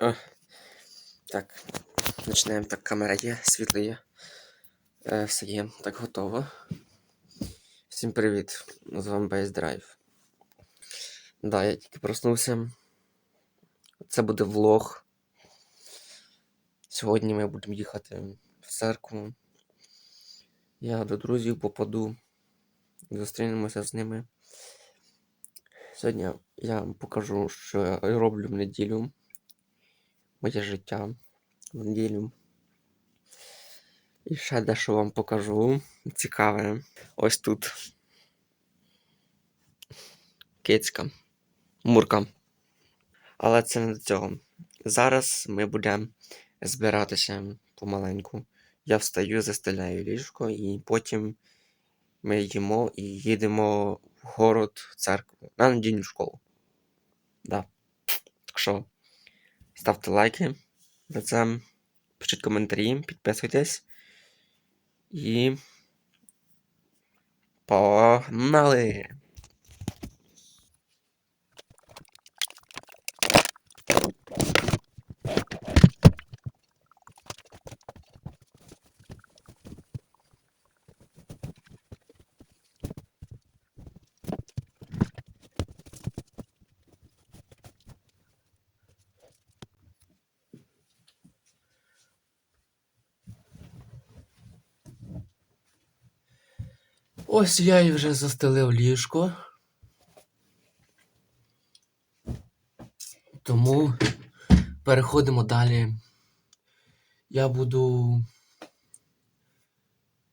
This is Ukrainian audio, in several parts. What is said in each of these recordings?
О, так, починаємо. Так, камера є, світло є. Е, все є. Так, готово. Всім привіт. З вами Base Drive. Да, я тільки проснувся. Це буде влог. Сьогодні ми будемо їхати в церкву. Я до друзів попаду. Зустрінемося з ними. Сьогодні я вам покажу, що я роблю в неділю. Моє життя в неділю. І ще дещо вам покажу. Цікаве. Ось тут. Кицька. Мурка. Але це не до цього. Зараз ми будемо збиратися помаленьку. Я встаю, застеляю ліжко, і потім ми їмо і їдемо город церкву на недільну школу. Да. Так що ставте лайки за це, пишіть коментарі, підписуйтесь. І погнали! Ось я і вже застелив ліжко. Тому переходимо далі. Я буду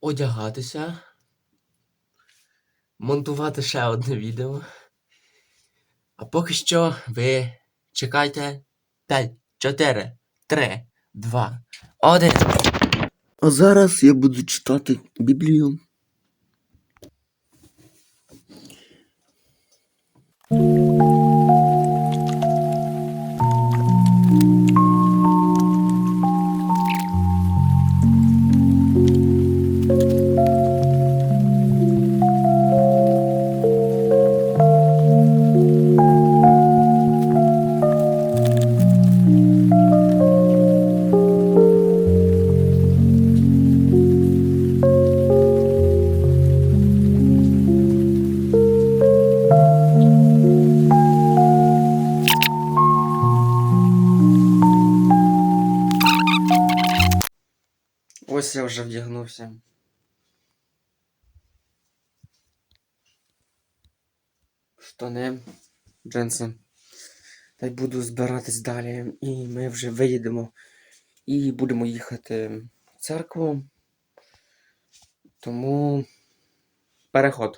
одягатися, монтувати ще одне відео. А поки що ви чекайте 5, 4, 3, 2, 1. А зараз я буду читати Біблію. Thank you. Ось я вже вдягнувся. Штани, джинси. Та й буду збиратись далі. І ми вже виїдемо. І будемо їхати в церкву. Тому переход.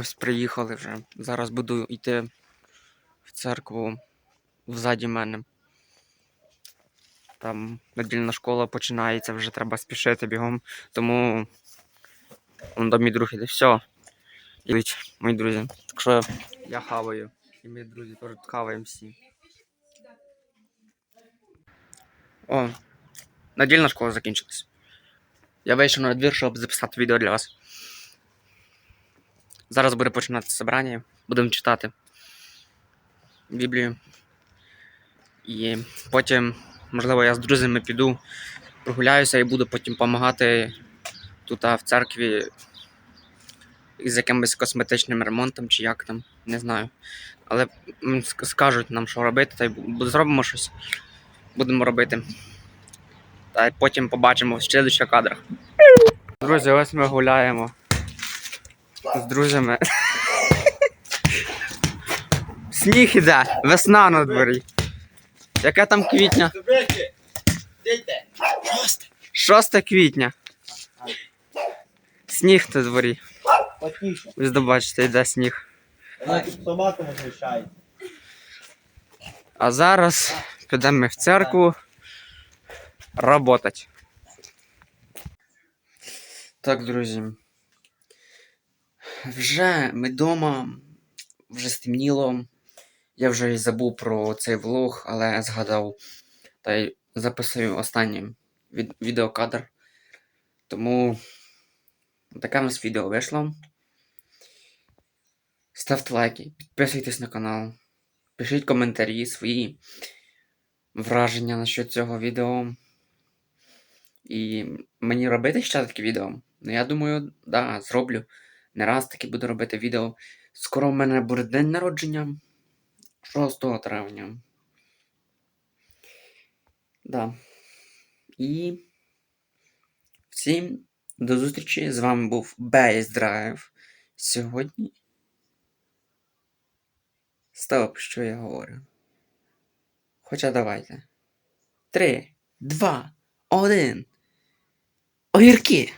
Ось приїхали вже. Зараз буду йти в церкву взаді мене. Там недільна школа починається, вже треба спішити бігом. Тому он до мій друг іде. Все. Ідуть, мої друзі. Так що я хаваю. І мої друзі теж хаваємо всі. О, недільна школа закінчилась. Я вийшов на двір, щоб записати відео для вас. Зараз буде починатися собрання. Будемо читати Біблію. І потім, можливо, я з друзями піду, прогуляюся і буду потім допомагати тут в церкві з якимось косметичним ремонтом чи як там, не знаю. Але скажуть нам, що робити, та й зробимо щось. Будемо робити. Та й потім побачимо в слідчих кадрах. Друзі, ось ми гуляємо з друзями. Сніг іде, весна на дворі. Яке там квітня? Добрете, дійте. 6 квітня. Сніг на дворі. Потіше. Ви здобачите, йде сніг. А зараз підемо ми в церкву работать. Так, друзі. Вже ми вдома, вже стемніло. Я вже й забув про цей влог, але згадав та й записую останній від- відеокадр. Тому таке в нас відео вийшло. Ставте лайки, підписуйтесь на канал. Пишіть коментарі свої враження насчет цього відео. І мені робити ще таке відео? Ну, я думаю, да, зроблю. Не раз таки буду робити відео. Скоро в мене буде день народження. 6 травня. Да. І всім до зустрічі. З вами був Base Drive. Сьогодні. Стоп, що я говорю? Хоча давайте. Три, два, один. Огірки!